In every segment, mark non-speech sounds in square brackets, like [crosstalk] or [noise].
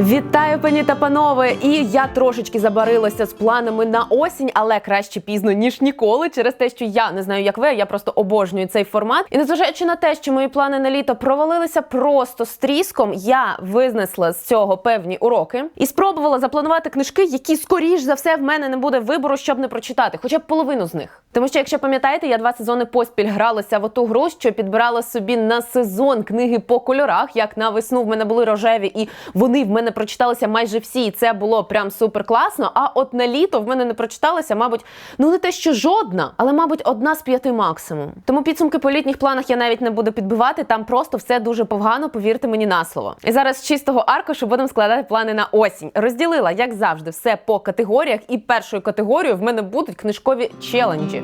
Вітаю, пані та панове! І я трошечки забарилася з планами на осінь, але краще пізно ніж ніколи, через те, що я не знаю, як ви, я просто обожнюю цей формат. І незважаючи на те, що мої плани на літо провалилися просто з тріском, я визнесла з цього певні уроки і спробувала запланувати книжки, які скоріш за все в мене не буде вибору, щоб не прочитати, хоча б половину з них. Тому що, якщо пам'ятаєте, я два сезони поспіль гралася в оту гру, що підбирала собі на сезон книги по кольорах. Як на весну в мене були рожеві, і вони в мене прочиталися майже всі. І це було прям супер класно. А от на літо в мене не прочиталася, мабуть, ну не те, що жодна, але мабуть одна з п'яти максимум. Тому підсумки по літніх планах я навіть не буду підбивати. Там просто все дуже погано, повірте мені на слово. І зараз з чистого аркушу будемо складати плани на осінь. Розділила, як завжди, все по категоріях. І першою категорією в мене будуть книжкові челенджі.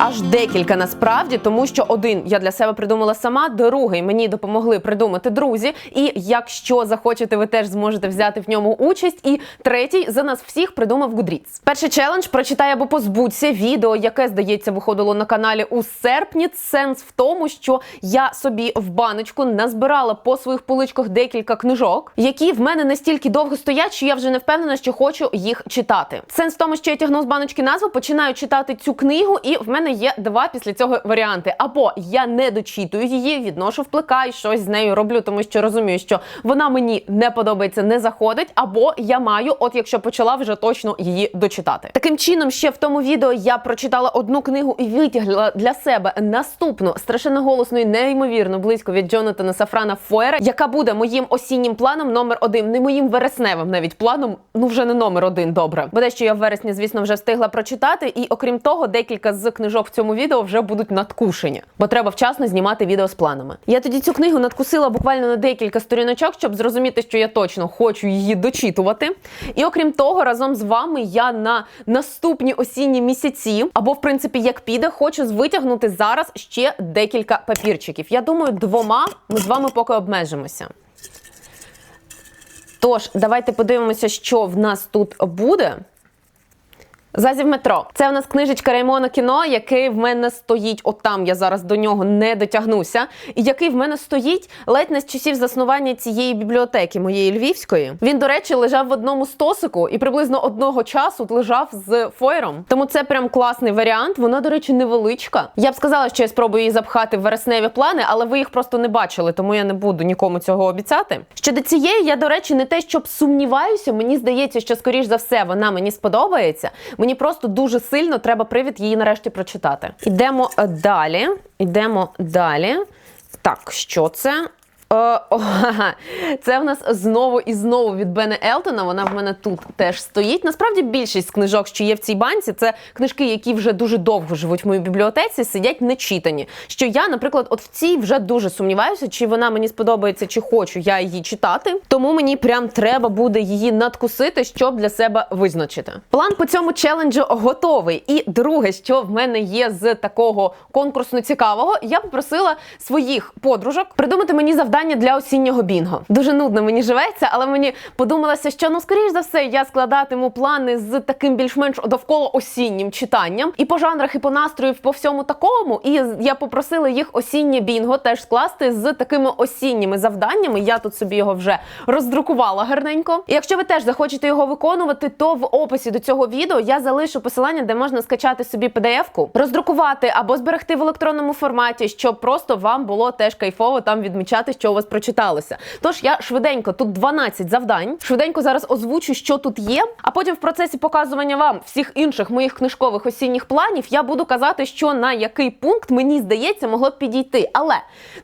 Аж декілька насправді, тому що один я для себе придумала сама, другий мені допомогли придумати друзі. І якщо захочете, ви теж зможете взяти в ньому участь. І третій за нас всіх придумав Goodreads. Перший челендж прочитай або позбудься відео, яке здається виходило на каналі у серпні. Сенс в тому, що я собі в баночку назбирала по своїх поличках декілька книжок, які в мене настільки довго стоять, що я вже не впевнена, що хочу їх читати. Сенс в тому, що я тягну з баночки назву, починаю читати цю книгу, і в мене є два після цього варіанти. Або я не дочитую її, відношу в щось з нею роблю, тому що розумію, що вона мені не подобається, не заходить. Або я маю, от якщо почала вже точно її дочитати. Таким чином, ще в тому відео я прочитала одну книгу і витягла для себе наступну страшенно голосну і неймовірно близько від Джонатана Сафрана Фойера, яка буде моїм осіннім планом номер один, не моїм вересневим навіть планом. Ну вже не номер один. Добре, бо дещо я в вересні, звісно, вже встигла прочитати. І окрім того, декілька з книжок в цьому відео вже будуть надкушені, бо треба вчасно знімати відео з планами. Я тоді цю книгу надкусила буквально на декілька сторіночок, щоб зрозуміти, що я точно хочу її дочитувати. І окрім того, разом з вами я на наступні осінні місяці, або в принципі як піде, хочу витягнути зараз ще декілька папірчиків. Я думаю, двома ми з вами поки обмежимося. Тож, давайте подивимося, що в нас тут буде. Зазів метро. Це в нас книжечка Раймона кіно, який в мене стоїть отам. Я зараз до нього не дотягнуся. І який в мене стоїть ледь не з часів заснування цієї бібліотеки моєї львівської. Він, до речі, лежав в одному стосику і приблизно одного часу лежав з фойером. Тому це прям класний варіант. Вона, до речі, невеличка. Я б сказала, що я спробую її запхати в вересневі плани, але ви їх просто не бачили, тому я не буду нікому цього обіцяти. Щодо цієї, я, до речі, не те, щоб сумніваюся. Мені здається, що скоріш за все вона мені сподобається. Мені просто дуже сильно треба привід її нарешті прочитати. Ідемо е, далі. Ідемо далі. Так, що це? Е, о. Це в нас знову і знову від Бена Елтона. Вона в мене тут теж стоїть. Насправді більшість книжок, що є в цій банці, це книжки, які вже дуже довго живуть в моїй бібліотеці, сидять нечитані. Що я, наприклад, от в цій вже дуже сумніваюся, чи вона мені сподобається, чи хочу я її читати. Тому мені прям треба буде її надкусити, щоб для себе визначити. План по цьому челенджу готовий. І друге, що в мене є з такого конкурсу цікавого, я попросила своїх подружок придумати мені завдання для осіннього бінго. Дуже нудно мені живеться, але мені подумалося, що ну скоріш за все я складатиму плани з таким більш-менш довкола осіннім читанням і по жанрах, і по настрою, по всьому такому. І я попросила їх осіннє бінго теж скласти з такими осінніми завданнями. Я тут собі його вже роздрукувала гарненько. І якщо ви теж захочете його виконувати, то в описі до цього відео я залишу посилання, де можна скачати собі PDF-ку, роздрукувати або зберегти в електронному форматі, щоб просто вам було теж кайфово там відмічати, що у вас прочиталося. Тож я швиденько тут 12 завдань. Швиденько зараз озвучу, що тут є. А потім в процесі показування вам всіх інших моїх книжкових осінніх планів я буду казати, що на який пункт мені здається могло б підійти. Але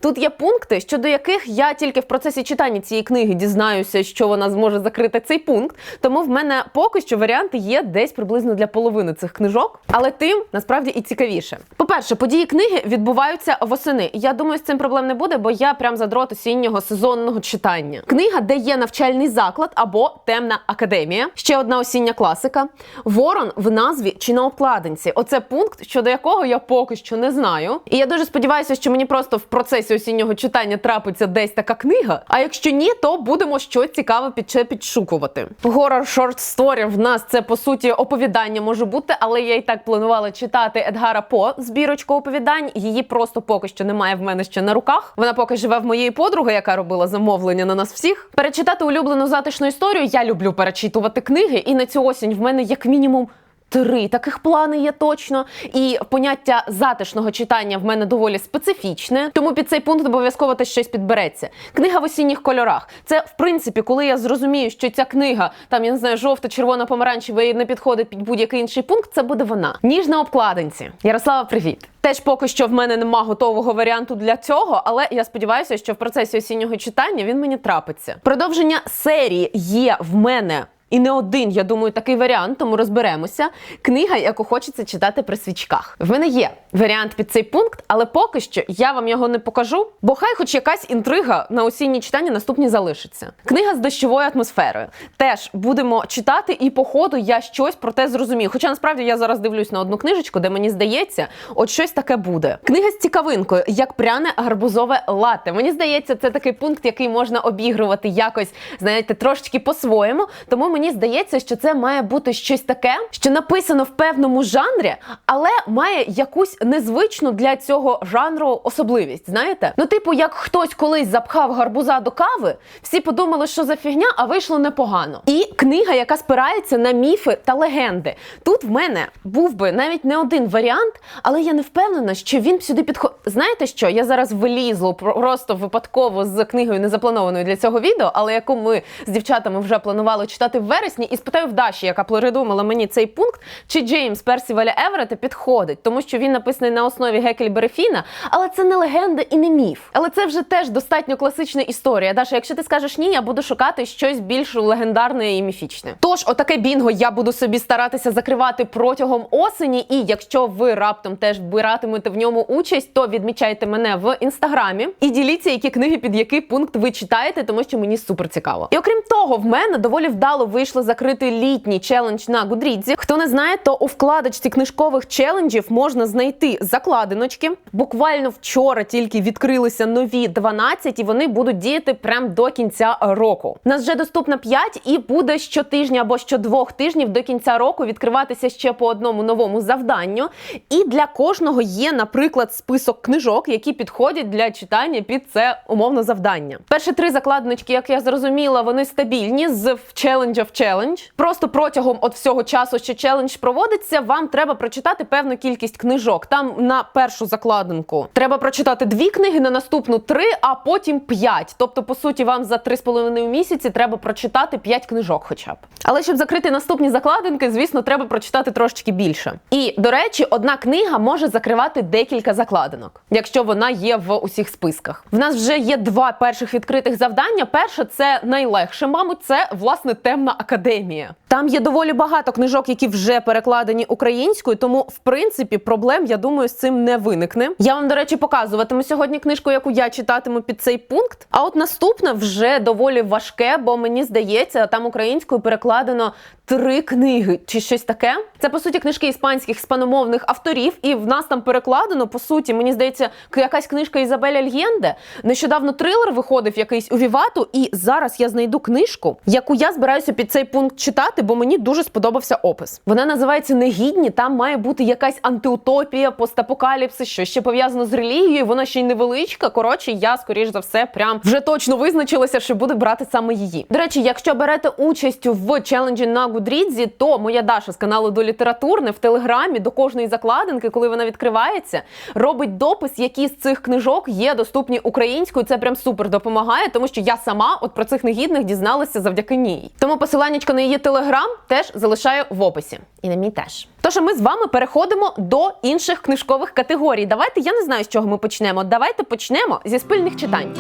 тут є пункти, щодо яких я тільки в процесі читання цієї книги дізнаюся, що вона зможе закрити цей пункт. Тому в мене поки що варіанти є десь приблизно для половини цих книжок, але тим насправді і цікавіше. По-перше, події книги відбуваються восени. Я думаю, з цим проблем не буде, бо я прям задроти осіннього сезонного читання. Книга, де є навчальний заклад або темна академія. Ще одна осіння класика. Ворон в назві чи на обкладинці. Оце пункт, щодо якого я поки що не знаю. І я дуже сподіваюся, що мені просто в процесі осіннього читання трапиться десь така книга. А якщо ні, то будемо щось цікаве під підшукувати. Горор шорт сторі в нас це по суті оповідання може бути, але я і так планувала читати Едгара По збірочку оповідань. Її просто поки що немає в мене ще на руках. Вона поки живе в моєї подруги, яка робила замовлення на нас всіх. Перечитати улюблену затишну історію. Я люблю перечитувати книги, і на цю осінь в мене як мінімум. Три таких плани є точно, і поняття затишного читання в мене доволі специфічне. Тому під цей пункт обов'язково теж щось підбереться. Книга в осінніх кольорах. Це в принципі, коли я зрозумію, що ця книга там я не знаю, жовта, червона, помаранчева і не підходить під будь-який інший пункт. Це буде вона. Ніж на обкладинці. Ярослава, привіт. Теж поки що в мене нема готового варіанту для цього, але я сподіваюся, що в процесі осіннього читання він мені трапиться. Продовження серії є в мене. І не один, я думаю, такий варіант, тому розберемося. Книга, яку хочеться читати при свічках. В мене є варіант під цей пункт, але поки що я вам його не покажу, бо хай хоч якась інтрига на осінні читання наступні залишиться. Книга з дощовою атмосферою. Теж будемо читати, і по ходу я щось про те зрозумію. Хоча насправді я зараз дивлюсь на одну книжечку, де мені здається, от щось таке буде. Книга з цікавинкою, як пряне гарбузове лате. Мені здається, це такий пункт, який можна обігрувати якось, знаєте, трошечки по-своєму. Тому мені здається, що це має бути щось таке, що написано в певному жанрі, але має якусь незвичну для цього жанру особливість. Знаєте? Ну, типу, як хтось колись запхав гарбуза до кави, всі подумали, що за фігня, а вийшло непогано. І книга, яка спирається на міфи та легенди. Тут в мене був би навіть не один варіант, але я не впевнена, що він сюди підходить. Знаєте що? Я зараз вилізло просто випадково з книгою незапланованою для цього відео, але яку ми з дівчатами вже планували читати в вересні, і спитаю в Даші, яка придумала мені цей пункт, чи Джеймс Персіваля Еверета підходить, тому що він написаний на основі Гекельбері Фіна, але це не легенда і не міф. Але це вже теж достатньо класична історія. Даша, якщо ти скажеш ні, я буду шукати щось більш легендарне і міфічне. Тож, отаке бінго я буду собі старатися закривати протягом осені. І якщо ви раптом теж вбиратимете в ньому участь, то відмічайте мене в інстаграмі і діліться, які книги під який пункт ви читаєте, тому що мені супер цікаво. І окрім того, в мене доволі вдало вийшло закрити літній челендж на Гудрідзі. Хто не знає, то у вкладочці книжкових челенджів можна знайти закладиночки. Буквально вчора тільки відкрилися нові 12, і вони будуть діяти прямо до кінця року. Нас вже доступно 5 і буде щотижня або щодвох тижнів до кінця року відкриватися ще по одному новому завданню. І для кожного є, наприклад, список книжок, які підходять для читання під це умовно завдання. Перші три закладиночки, як я зрозуміла, вони стабільні з челенджа в челендж. Просто протягом от всього часу, що челендж проводиться, вам треба прочитати певну кількість книжок. Там на першу закладинку треба прочитати дві книги, на наступну три, а потім п'ять. Тобто, по суті, вам за три з половиною місяці треба прочитати п'ять книжок, хоча б. Але щоб закрити наступні закладинки, звісно, треба прочитати трошечки більше. І до речі, одна книга може закривати декілька закладинок, якщо вона є в усіх списках. В нас вже є два перших відкритих завдання. Перше це найлегше, мабуть, це власне темна академія. Там є доволі багато книжок, які вже перекладені українською, тому в принципі проблем, я думаю, з цим не виникне. Я вам, до речі, показуватиму сьогодні книжку, яку я читатиму під цей пункт. А от наступне вже доволі важке, бо мені здається, там українською перекладено три книги чи щось таке. Це по суті книжки іспанських іспаномовних авторів, і в нас там перекладено по суті, мені здається, якась книжка Ізабеля Альєнде. Нещодавно трилер виходив якийсь у Вівату, і зараз я знайду книжку, яку я збираюся під цей пункт читати, бо мені дуже сподобався опис. Вона називається Негідні. Там має бути якась антиутопія, постапокаліпсис, що ще пов'язано з релігією. Вона ще й невеличка. Коротше, я скоріш за все, прям вже точно визначилася, що буду брати саме її. До речі, якщо берете участь в челенджі на Гудрідзі, то моя Даша з каналу до літературне в телеграмі до кожної закладинки, коли вона відкривається, робить допис, які з цих книжок є доступні українською. Це прям супер допомагає, тому що я сама от про цих негідних дізналася завдяки ній. Тому посилання на її телеграм теж залишаю в описі. І на мій теж. Тож ми з вами переходимо до інших книжкових категорій. Давайте я не знаю, з чого ми почнемо. Давайте почнемо зі спільних читань.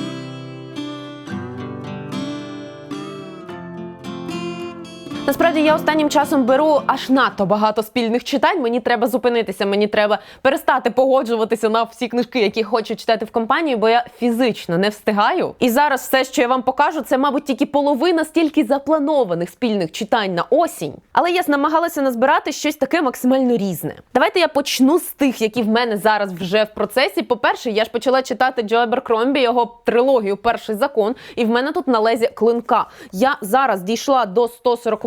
Насправді я останнім часом беру аж надто багато спільних читань. Мені треба зупинитися, мені треба перестати погоджуватися на всі книжки, які хочу читати в компанії, бо я фізично не встигаю. І зараз все, що я вам покажу, це, мабуть, тільки половина стільки запланованих спільних читань на осінь. Але я намагалася назбирати щось таке максимально різне. Давайте я почну з тих, які в мене зараз вже в процесі. По-перше, я ж почала читати Джо Аберкромбі, його трилогію Перший закон, і в мене тут на лезі клинка. Я зараз дійшла до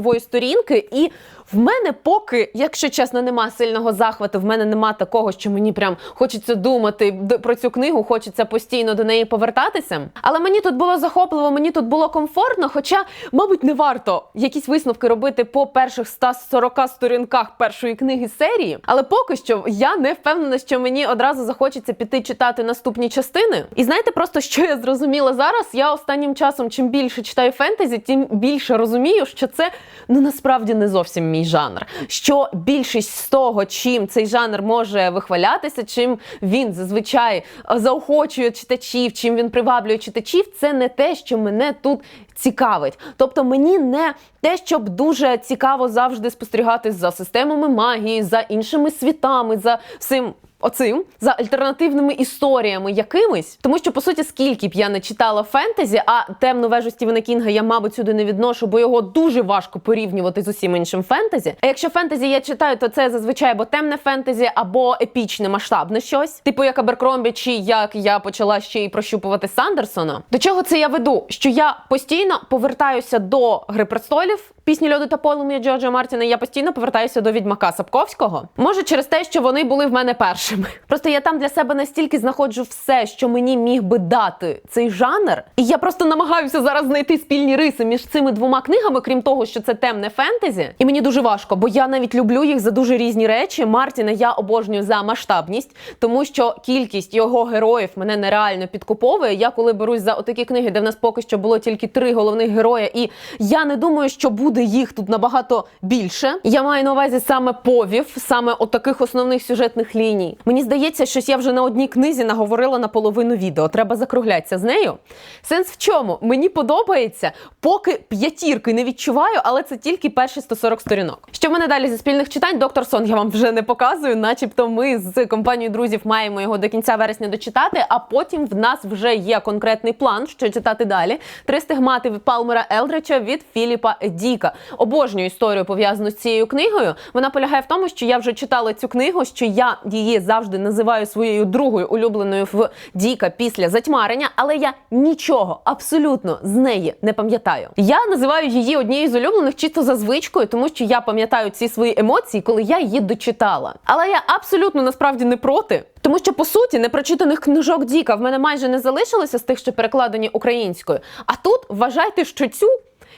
140-ї сторінки, і в мене поки, якщо чесно, нема сильного захвату, в мене нема такого, що мені прям хочеться думати про цю книгу, хочеться постійно до неї повертатися. Але мені тут було захопливо, мені тут було комфортно. Хоча, мабуть, не варто якісь висновки робити по перших 140 сторінках першої книги серії. Але поки що я не впевнена, що мені одразу захочеться піти читати наступні частини. І знаєте, просто що я зрозуміла зараз? Я останнім часом, чим більше читаю фентезі, тим більше розумію, що це ну насправді не зовсім мій жанр. Що більшість з того, чим цей жанр може вихвалятися, чим він зазвичай е, заохочує читачів, чим він приваблює читачів, це не те, що мене тут цікавить. Тобто мені не те, щоб дуже цікаво завжди спостерігати за системами магії, за іншими світами, за всім. Оцим за альтернативними історіями якимись, тому що по суті, скільки б я не читала фентезі, а темну вежу Стівена Кінга я, мабуть, сюди не відношу, бо його дуже важко порівнювати з усім іншим фентезі. А якщо фентезі я читаю, то це зазвичай або темне фентезі, або епічне масштабне щось, типу як Аберкромбі, чи як я почала ще й прощупувати Сандерсона. До чого це я веду? Що я постійно повертаюся до Гри престолів. Пісні льоду та полум'я Джорджа Мартіна я постійно повертаюся до відьмака Сапковського. Може, через те, що вони були в мене першими. Просто я там для себе настільки знаходжу все, що мені міг би дати цей жанр, і я просто намагаюся зараз знайти спільні риси між цими двома книгами, крім того, що це темне фентезі. І мені дуже важко, бо я навіть люблю їх за дуже різні речі. Мартіна я обожнюю за масштабність, тому що кількість його героїв мене нереально підкуповує. Я коли берусь за отакі книги, де в нас поки що було тільки три головних героя, і я не думаю, що буде їх тут набагато більше. Я маю на увазі саме повів, саме отаких основних сюжетних ліній. Мені здається, що я вже на одній книзі наговорила на половину відео. Треба закруглятися з нею. Сенс в чому? Мені подобається, поки п'ятірки не відчуваю, але це тільки перші 140 сторінок. Що в мене далі зі спільних читань? Доктор Сон я вам вже не показую, начебто ми з компанією друзів маємо його до кінця вересня дочитати, а потім в нас вже є конкретний план, що читати далі. Три стигмати Палмера Елдрича від Філіпа Діка. Обожнюю історію пов'язану з цією книгою. Вона полягає в тому, що я вже читала цю книгу, що я її завжди називаю своєю другою улюбленою в Діка після затьмарення, але я нічого абсолютно з неї не пам'ятаю. Я називаю її однією з улюблених чисто за звичкою, тому що я пам'ятаю ці свої емоції, коли я її дочитала. Але я абсолютно насправді не проти. Тому що по суті непрочитаних книжок Діка в мене майже не залишилося з тих, що перекладені українською. А тут вважайте, що цю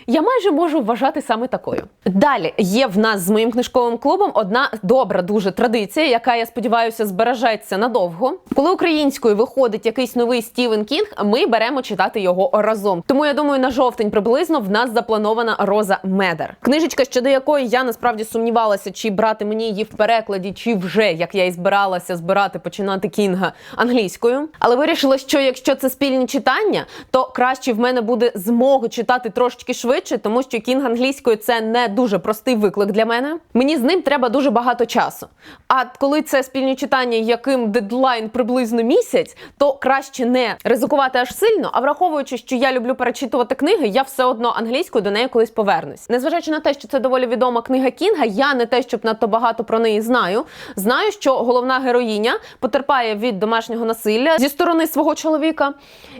я майже можу вважати саме такою. Далі є в нас з моїм книжковим клубом одна добра дуже традиція, яка я сподіваюся збережеться надовго. Коли українською виходить якийсь новий Стівен Кінг, ми беремо читати його разом. Тому я думаю, на жовтень приблизно в нас запланована Роза Медер. Книжечка, щодо якої я насправді сумнівалася, чи брати мені її в перекладі, чи вже як я і збиралася збирати починати Кінга англійською. Але вирішила, що якщо це спільні читання, то краще в мене буде змогу читати трошечки швидше, тому що кінг англійською це не дуже простий виклик для мене. Мені з ним треба дуже багато часу. А коли це спільні читання, яким дедлайн приблизно місяць, то краще не ризикувати аж сильно. А враховуючи, що я люблю перечитувати книги, я все одно англійською до неї колись повернусь. Незважаючи на те, що це доволі відома книга Кінга, я не те, щоб надто багато про неї знаю. Знаю, що головна героїня потерпає від домашнього насилля зі сторони свого чоловіка,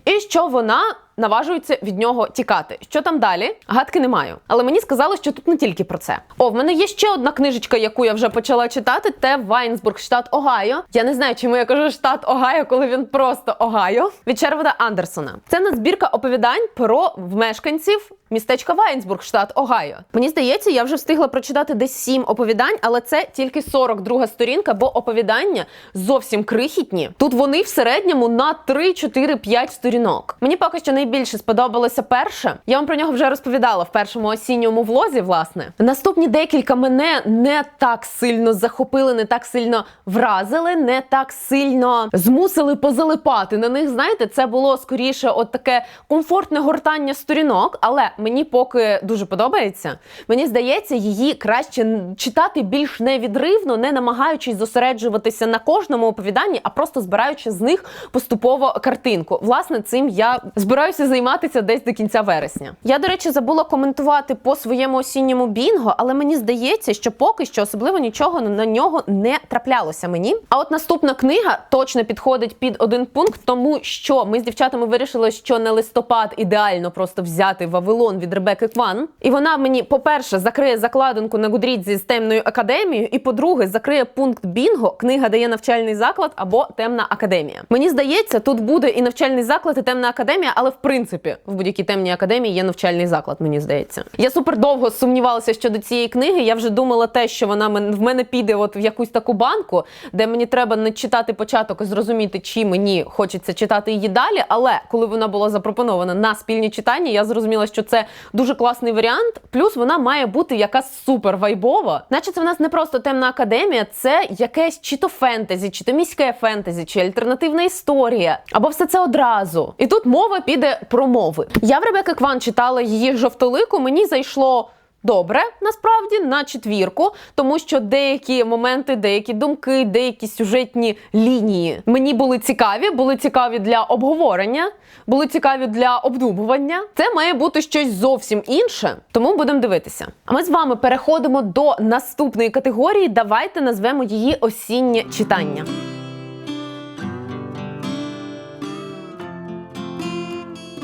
і що вона наважується від нього тікати. Що там далі? Гадки не маю. Але мені сказали, що тут не тільки про це. О, в мене є ще одна книжечка, яку я вже почала читати. Це Вайнсбург, штат Огайо. Я не знаю, чому я кажу штат Огайо, коли він просто Огайо. Від Червода Андерсона. Це надзбірка оповідань про мешканців. Містечка Вайнсбург, штат Огайо. Мені здається, я вже встигла прочитати десь сім оповідань, але це тільки 42 сторінка, бо оповідання зовсім крихітні. Тут вони в середньому на 3, 4, 5 сторінок. Мені поки що найбільше сподобалося перше. Я вам про нього вже розповідала в першому осінньому влозі. Власне, наступні декілька мене не так сильно захопили, не так сильно вразили, не так сильно змусили позалипати на них. Знаєте, це було скоріше от таке комфортне гортання сторінок, але мені поки дуже подобається. Мені здається, її краще читати більш невідривно, не намагаючись зосереджуватися на кожному оповіданні, а просто збираючи з них поступово картинку. Власне, цим я збираюся займатися десь до кінця вересня. Я, до речі, забула коментувати по своєму осінньому бінго, але мені здається, що поки що особливо нічого на нього не траплялося мені. А от наступна книга точно підходить під один пункт, тому що ми з дівчатами вирішили, що на листопад ідеально просто взяти Вавилон від Ребекки Кван. І вона мені, по-перше, закриє закладинку на Гудрідзі з темною академією, і по-друге, закриє пункт Бінго. Книга дає навчальний заклад або темна академія. Мені здається, тут буде і навчальний заклад, і темна академія, але в принципі в будь-якій темній академії є навчальний заклад. Мені здається. Я супер довго сумнівалася щодо цієї книги. Я вже думала те, що вона в мене піде от в якусь таку банку, де мені треба не читати початок і зрозуміти, чи мені хочеться читати її далі. Але коли вона була запропонована на спільні читання, я зрозуміла, що це дуже класний варіант. Плюс вона має бути якась супер вайбова. Наче це в нас не просто темна академія, це якесь чи то фентезі, чи то міське фентезі, чи альтернативна історія, або все це одразу. І тут мова піде про мови. Я в Ребекки Кван читала її жовтолику. Мені зайшло. Добре, насправді на четвірку, тому що деякі моменти, деякі думки, деякі сюжетні лінії мені були цікаві, були цікаві для обговорення, були цікаві для обдумування. Це має бути щось зовсім інше, тому будемо дивитися. А ми з вами переходимо до наступної категорії. Давайте назвемо її осіннє читання.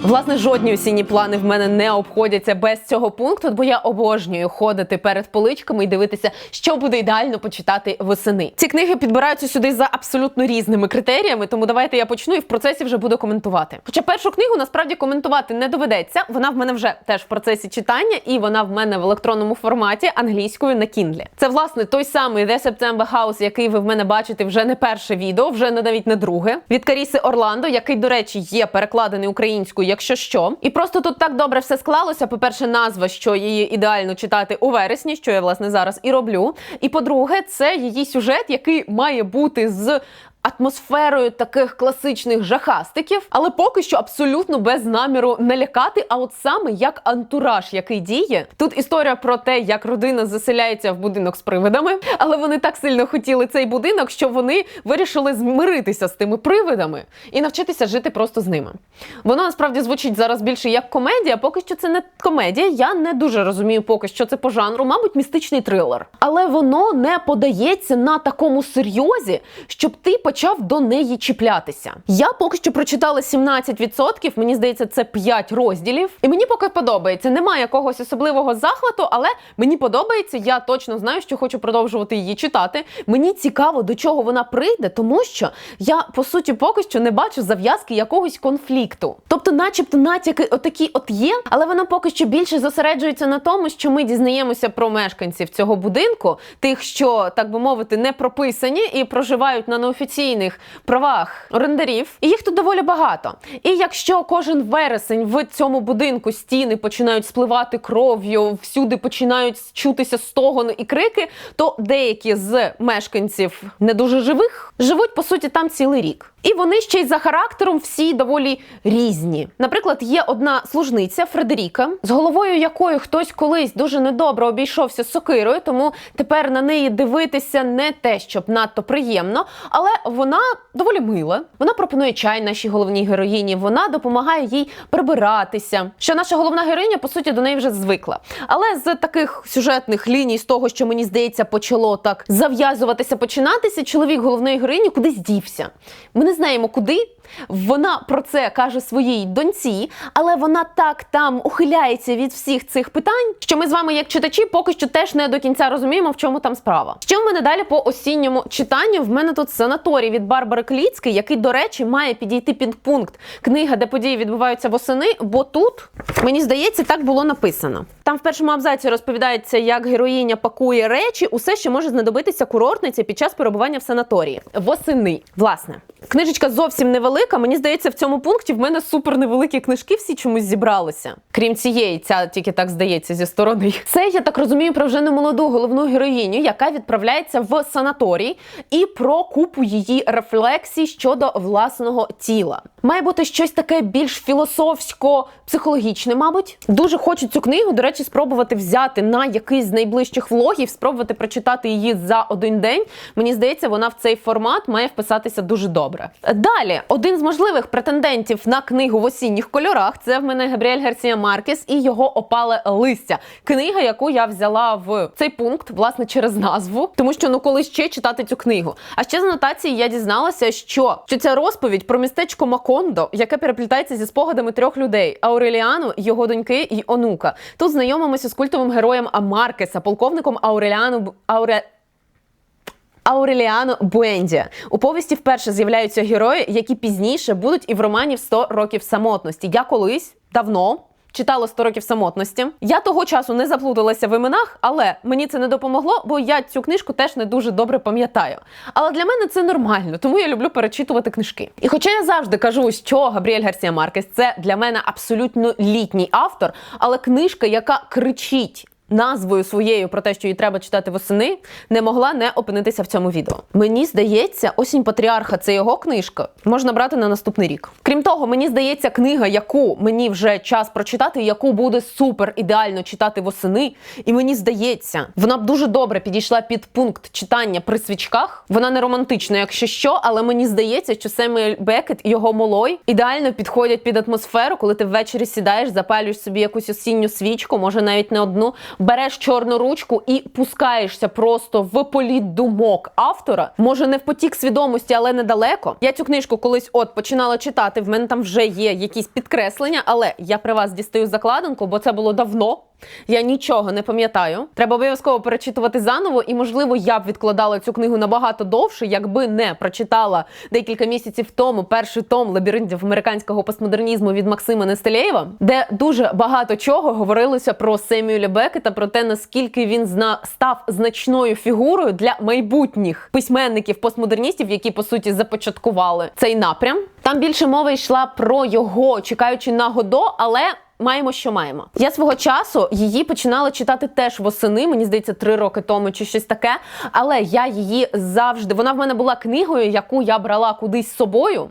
Власне, жодні осінні плани в мене не обходяться без цього пункту, бо я обожнюю ходити перед поличками і дивитися, що буде ідеально почитати восени. Ці книги підбираються сюди за абсолютно різними критеріями, тому давайте я почну і в процесі вже буду коментувати. Хоча першу книгу насправді коментувати не доведеться. Вона в мене вже теж в процесі читання, і вона в мене в електронному форматі англійською на Kindle. Це власне той самий The September House, який ви в мене бачите вже не перше відео, вже не навіть не друге. Від Каріси Орландо, який, до речі, є перекладений українською, якщо що. І просто тут так добре все склалося. По-перше, назва, що її ідеально читати у вересні, що я власне зараз і роблю. І по-друге, це її сюжет, який має бути з. Атмосферою таких класичних жахастиків, але поки що абсолютно без наміру не лякати. А от саме як антураж, який діє. Тут історія про те, як родина заселяється в будинок з привидами, але вони так сильно хотіли цей будинок, що вони вирішили змиритися з тими привидами і навчитися жити просто з ними. Воно насправді звучить зараз більше як комедія. Поки що це не комедія. Я не дуже розумію, поки що це по жанру, мабуть, містичний трилер. Але воно не подається на такому серйозі, щоб ти почав до неї чіплятися. Я поки що прочитала 17%, мені здається, це 5 розділів. І мені поки подобається. Немає якогось особливого захвату, але мені подобається. Я точно знаю, що хочу продовжувати її читати. Мені цікаво, до чого вона прийде, тому що я по суті поки що не бачу зав'язки якогось конфлікту. Тобто, начебто, натяки отакі от є, але вона поки що більше зосереджується на тому, що ми дізнаємося про мешканців цього будинку, тих, що так би мовити, не прописані і проживають на неофіційних правах орендарів. І їх тут доволі багато. І якщо кожен вересень в цьому будинку стіни починають спливати кров'ю, всюди починають чутися стогони і крики, то деякі з мешканців не дуже живих живуть по суті там цілий рік. І вони ще й за характером всі доволі різні. Наприклад, є одна служниця Фредеріка, з головою якої хтось колись дуже недобре обійшовся сокирою, тому тепер на неї дивитися не те, щоб надто приємно, але вона доволі мила. Вона пропонує чай нашій головній героїні. Вона допомагає їй прибиратися. Що наша головна героїня, по суті, до неї вже звикла. Але з таких сюжетних ліній, з того, що мені здається, почало так зав'язуватися, починатися, чоловік головної героїні кудись дівся. Ми не знаємо куди. Вона про це каже своїй доньці, але вона так там ухиляється від всіх цих питань, що ми з вами, як читачі, поки що теж не до кінця розуміємо, в чому там справа. Що в мене далі по осінньому читанню? В мене тут санаторій від Барбари Кліцької, який, до речі, має підійти під пункт книга, де події відбуваються восени, бо тут мені здається, так було написано. Там в першому абзаці розповідається, як героїня пакує речі, усе, що може знадобитися курортниці під час перебування в санаторії. Восени, власне. Книжечка зовсім невелика. Мені здається, в цьому пункті в мене супер невеликі книжки всі чомусь зібралися. Крім цієї, ця тільки так здається зі сторони. [laughs] Це я так розумію про вже немолоду головну героїню, яка відправляється в санаторій, і про купу її рефлексій щодо власного тіла. Має бути щось таке більш філософсько-психологічне, мабуть. Дуже хочу цю книгу, до речі, спробувати взяти на якийсь з найближчих влогів, спробувати прочитати її за один день. Мені здається, вона в цей формат має вписатися дуже добре. Далі, один з можливих претендентів на книгу в осінніх кольорах це в мене Габріель Гарсія Маркес і його опале листя. Книга, яку я взяла в цей пункт, власне, через назву, тому що ну коли ще читати цю книгу. А ще з анотації я дізналася, що, що ця розповідь про містечко Макондо, яке переплітається зі спогадами трьох людей: Ауреліану, його доньки і онука. Тут знайомимося з культовим героєм Амаркеса, полковником Ауреліану Ауре. Ауреліано Буенді. У повісті вперше з'являються герої, які пізніше будуть і в романі «100 років самотності. Я колись давно. Читала «100 років самотності. Я того часу не заплуталася в іменах, але мені це не допомогло, бо я цю книжку теж не дуже добре пам'ятаю. Але для мене це нормально, тому я люблю перечитувати книжки. І хоча я завжди кажу, що Габріель Гарсія Маркес це для мене абсолютно літній автор, але книжка, яка кричить назвою своєю про те, що її треба читати восени, не могла не опинитися в цьому відео. Мені здається, осінь патріарха це його книжка. Можна брати на наступний рік. Крім того, мені здається, книга, яку мені вже час прочитати, яку буде супер ідеально читати восени. І мені здається, вона б дуже добре підійшла під пункт читання при свічках. Вона не романтична, якщо що, але мені здається, що Семюель Бекет і його молой ідеально підходять під атмосферу, коли ти ввечері сідаєш, запалюєш собі якусь осінню свічку, може навіть не одну, береш чорну ручку і пускаєшся просто в політ думок автора. Може, не в потік свідомості, але недалеко. Я цю книжку колись от починала читати. В мене там вже є якісь підкреслення, але я при вас дістаю закладинку, бо це було давно. Я нічого не пам'ятаю. Треба обов'язково перечитувати заново, і можливо я б відкладала цю книгу набагато довше, якби не прочитала декілька місяців тому перший том лабіринтів американського постмодернізму від Максима Нестелєєва, де дуже багато чого говорилося про Семюеля Бекета, про те, наскільки він зна став значною фігурою для майбутніх письменників постмодерністів, які по суті започаткували цей напрям. Там більше мова йшла про його чекаючи на Годо, але. Маємо, що маємо. Я свого часу її починала читати теж восени, мені здається, три роки тому чи щось таке. Але я її завжди. Вона в мене була книгою, яку я брала кудись з собою.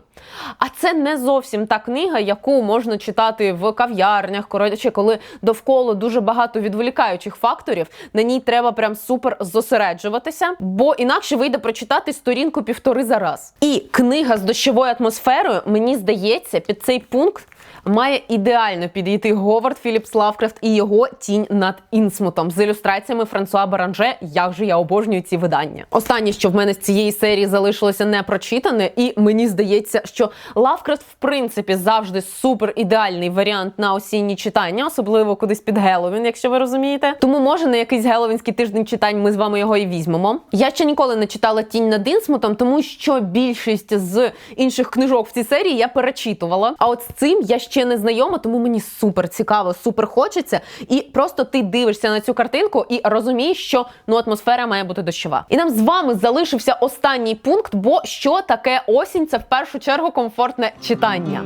А це не зовсім та книга, яку можна читати в кав'ярнях, коротше, коли довкола дуже багато відволікаючих факторів. На ній треба прям супер зосереджуватися, бо інакше вийде прочитати сторінку півтори за раз. І книга з дощовою атмосферою, мені здається, під цей пункт має ідеально підійти Говард Філіпс Лавкрафт і його тінь над інсмутом з ілюстраціями Франсуа Баранже. Як же я обожнюю ці видання. Останнє, що в мене з цієї серії залишилося не прочитане, і мені здається, що Лавкрафт, в принципі, завжди супер ідеальний варіант на осінні читання, особливо кудись під Геловін, якщо ви розумієте. Тому може на якийсь геловінський тиждень читань ми з вами його і візьмемо. Я ще ніколи не читала тінь над інсмутом, тому що більшість з інших книжок в цій серії я перечитувала. А от з цим я ще не знайома, тому мені супер цікаво, супер хочеться. І просто ти дивишся на цю картинку і розумієш, що ну атмосфера має бути дощова. І нам з вами залишився останній пункт, бо що таке осінь? Це в першу чергу комфортне читання.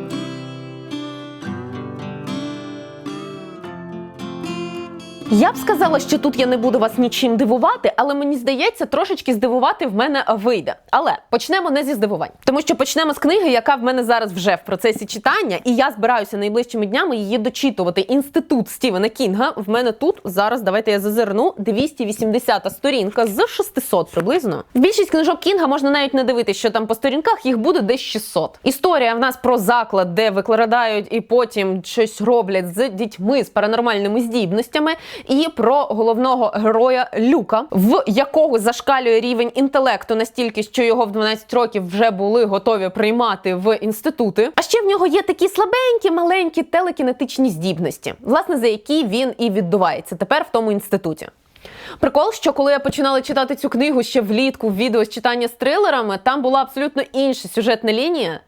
Я б сказала, що тут я не буду вас нічим дивувати, але мені здається, трошечки здивувати в мене вийде. Але почнемо не зі здивувань, тому що почнемо з книги, яка в мене зараз вже в процесі читання, і я збираюся найближчими днями її дочитувати. Інститут Стівена Кінга. В мене тут зараз давайте я зазирну 280 сторінка з 600 приблизно. Більшість книжок Кінга можна навіть не дивитися, що там по сторінках їх буде десь 600. Історія в нас про заклад, де викладають і потім щось роблять з дітьми з паранормальними здібностями і про головного героя Люка, в якого зашкалює рівень інтелекту настільки, що його в 12 років вже були готові приймати в інститути. А ще в нього є такі слабенькі, маленькі телекінетичні здібності, власне, за які він і відбувається тепер в тому інституті. Прикол, що коли я починала читати цю книгу ще влітку в відео з читання з трилерами, там була абсолютно інша сюжетна лінія.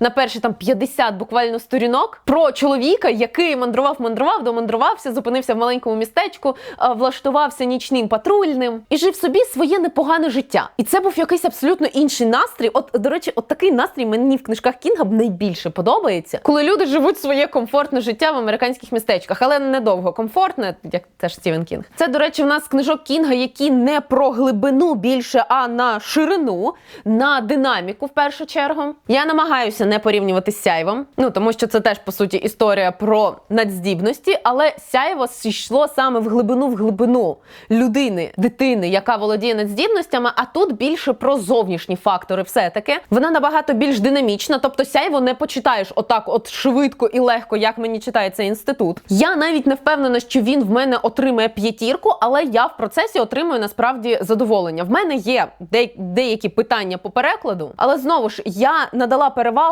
На перші там 50 буквально сторінок про чоловіка, який мандрував, мандрував, домандрувався, зупинився в маленькому містечку, влаштувався нічним патрульним і жив собі своє непогане життя. І це був якийсь абсолютно інший настрій. От, до речі, от такий настрій мені в книжках Кінга б найбільше подобається, коли люди живуть своє комфортне життя в американських містечках, але недовго комфортне, як теж Стівен Кінг. Це, до речі, в нас книжок Кінга, які не про глибину більше, а на ширину, на динаміку в першу чергу. Я намагаюся стараюся не порівнювати з сяйвом. Ну тому що це теж по суті історія про надздібності, але сяйво йшло саме в глибину в глибину людини, дитини, яка володіє надздібностями. А тут більше про зовнішні фактори. Все таки вона набагато більш динамічна. Тобто сяйво не почитаєш отак, от швидко і легко, як мені читає цей інститут. Я навіть не впевнена, що він в мене отримає п'ятірку, але я в процесі отримую насправді задоволення. В мене є де, деякі питання по перекладу, але знову ж я надала перевагу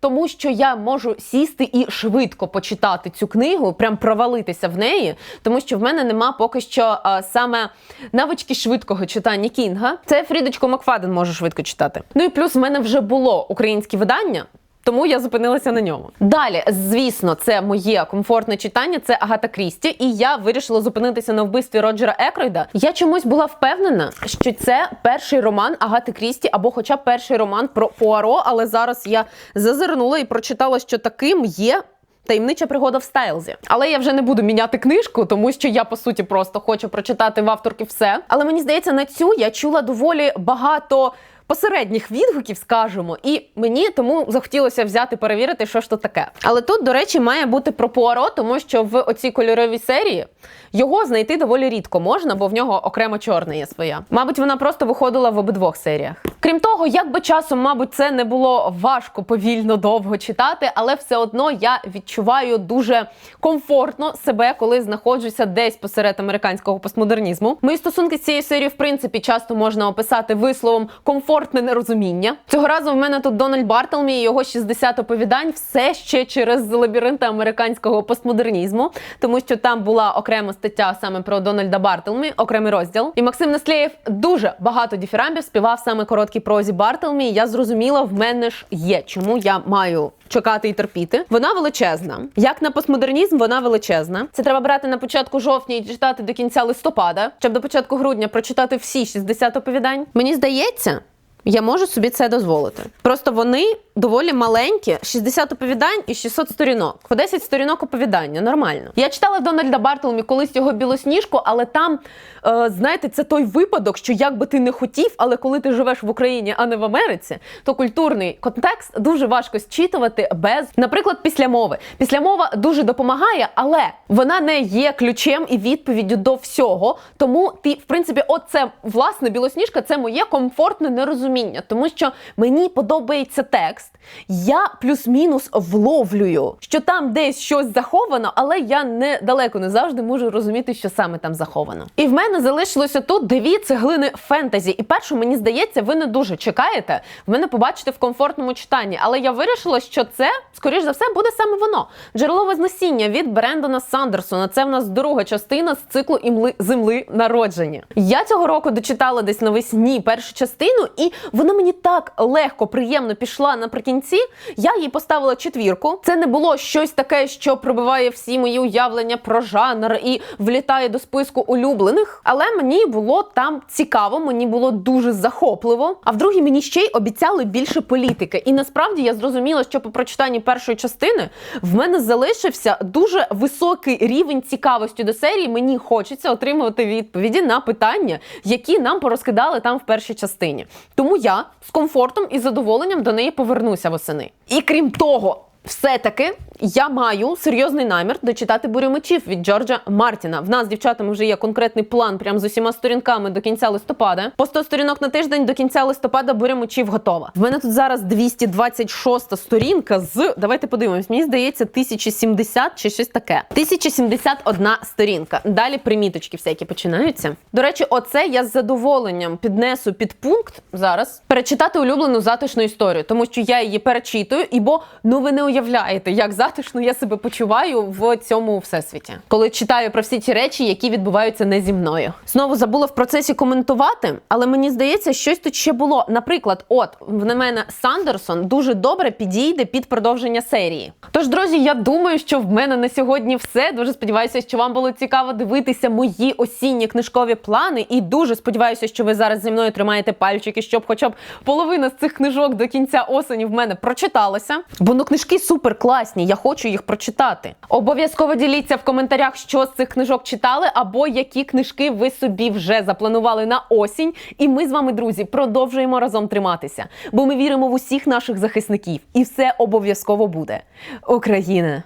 тому, що я можу сісти і швидко почитати цю книгу, прям провалитися в неї, тому що в мене нема поки що а, саме навички швидкого читання Кінга. Це Фрідочко Макфаден може швидко читати. Ну і плюс в мене вже було українське видання. Тому я зупинилася на ньому. Далі, звісно, це моє комфортне читання. Це Агата Крісті, і я вирішила зупинитися на вбивстві Роджера Екройда. Я чомусь була впевнена, що це перший роман Агати Крісті, або, хоча б перший роман про Пуаро. Але зараз я зазирнула і прочитала, що таким є. Таємнича пригода в Стайлзі. Але я вже не буду міняти книжку, тому що я по суті просто хочу прочитати в авторки все. Але мені здається, на цю я чула доволі багато. Посередніх відгуків, скажемо, і мені тому захотілося взяти перевірити, що ж то таке. Але тут, до речі, має бути про Пуаро, тому що в оцій кольоровій серії його знайти доволі рідко можна, бо в нього окремо чорна є своя. Мабуть, вона просто виходила в обидвох серіях. Крім того, як би часом, мабуть, це не було важко повільно довго читати, але все одно я відчуваю дуже комфортно себе, коли знаходжуся десь посеред американського постмодернізму. Мої стосунки з цією серією, в принципі, часто можна описати висловом комфортне нерозуміння. Цього разу в мене тут Дональд Бартелмі і його 60 оповідань все ще через лабіринти американського постмодернізму, тому що там була окрема стаття саме про Дональда Бартелмі, окремий розділ. І Максим Неслєєв дуже багато діфірамбів співав саме короткій прозі Бартелмі. Я зрозуміла, в мене ж є, чому я маю чекати і терпіти. Вона величезна. Як на постмодернізм, вона величезна. Це треба брати на початку жовтня і читати до кінця листопада, щоб до початку грудня прочитати всі 60 оповідань. Мені здається. Я можу собі це дозволити. Просто вони доволі маленькі, 60 оповідань і 600 сторінок. По 10 сторінок оповідання, нормально. Я читала Дональда Бартелмі колись його білосніжку, але там, е, знаєте, це той випадок, що як би ти не хотів, але коли ти живеш в Україні, а не в Америці, то культурний контекст дуже важко зчитувати без, наприклад, післямови. Післямова дуже допомагає, але вона не є ключем і відповіддю до всього. Тому ти, в принципі, оце власне білосніжка, це моє комфортне нерозуміння, тому що мені подобається текст. Я плюс-мінус вловлюю, що там десь щось заховано, але я не далеко не завжди можу розуміти, що саме там заховано. І в мене залишилося тут дві цеглини фентезі. І першу, мені здається, ви не дуже чекаєте в мене побачити в комфортному читанні. Але я вирішила, що це, скоріш за все, буде саме воно. Джерело Вознесіння від Брендона Сандерсона. Це в нас друга частина з циклу імли земли народження. Я цього року дочитала десь навесні першу частину, і вона мені так легко, приємно пішла наприкінці. Я їй поставила четвірку. Це не було щось таке, що пробиває всі мої уявлення про жанр і влітає до списку улюблених. Але мені було там цікаво, мені було дуже захопливо. А в другій мені ще й обіцяли більше політики. І насправді я зрозуміла, що по прочитанні першої частини в мене залишився дуже високий рівень цікавості до серії. Мені хочеться отримувати відповіді на питання, які нам порозкидали там в першій частині. Тому я з комфортом і задоволенням до неї повернуся восени. І крім того. Все-таки я маю серйозний намір дочитати бурю мечів від Джорджа Мартіна. В нас дівчатами вже є конкретний план прям з усіма сторінками до кінця листопада. По 100 сторінок на тиждень до кінця листопада буря мечів готова. В мене тут зараз 226 сторінка з давайте подивимось. Мені здається, 1070 чи щось таке. 1071 сторінка. Далі приміточки всякі починаються. До речі, оце я з задоволенням піднесу під пункт зараз перечитати улюблену затишну історію, тому що я її перечитую, і бо ну ви не уявляєте, як затишно я себе почуваю в цьому всесвіті, коли читаю про всі ті речі, які відбуваються не зі мною. Знову забула в процесі коментувати, але мені здається, щось тут ще було. Наприклад, от в мене Сандерсон дуже добре підійде під продовження серії. Тож, друзі, я думаю, що в мене на сьогодні все. Дуже сподіваюся, що вам було цікаво дивитися мої осінні книжкові плани, і дуже сподіваюся, що ви зараз зі мною тримаєте пальчики, щоб хоча б половина з цих книжок до кінця осені в мене прочиталася. Бо ну книжки супер класні. Я хочу їх прочитати. Обов'язково діліться в коментарях, що з цих книжок читали, або які книжки ви собі вже запланували на осінь. І ми з вами, друзі, продовжуємо разом триматися, бо ми віримо в усіх наших захисників, і все обов'язково буде. Україна